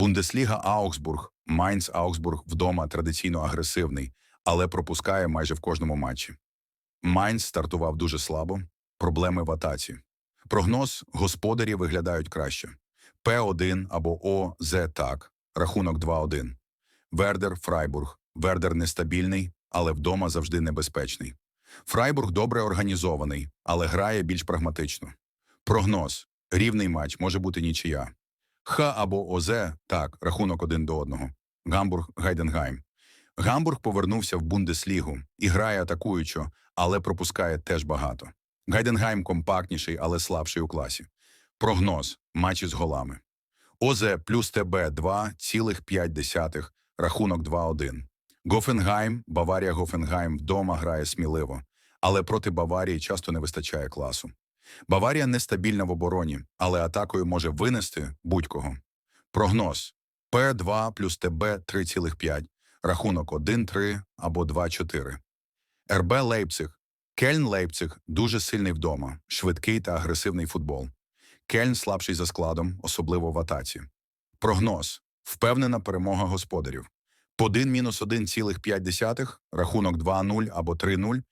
Бундесліга Аугсбург, Майнц Аугсбург вдома традиційно агресивний, але пропускає майже в кожному матчі. Майнц стартував дуже слабо, проблеми в атаці. Прогноз господарі виглядають краще. П1 або ОЗ так, рахунок 2-1. Вердер Фрайбург. Вердер нестабільний, але вдома завжди небезпечний. Фрайбург добре організований, але грає більш прагматично. Прогноз. Рівний матч може бути нічия. Х або ОЗ так, рахунок один до одного. Гамбург Гайденгайм. Гамбург повернувся в Бундеслігу і грає атакуючо, але пропускає теж багато. Гайденгайм компактніший, але слабший у класі. Прогноз матчі з голами. ОЗ плюс ТБ 2,5, рахунок 2-1. Гофенгайм, Баварія Гофенгайм вдома грає сміливо, але проти Баварії часто не вистачає класу. Баварія нестабільна в обороні, але атакою може винести будь-кого. Прогноз П2 плюс ТБ 3,5, рахунок 1-3 або 2-4. РБ Лейпциг. Кельн Лейпциг дуже сильний вдома, швидкий та агресивний футбол. Кельн слабший за складом, особливо в атаці. Прогноз впевнена перемога господарів. Подин мінус 1,5, рахунок 2-0 або 3-0,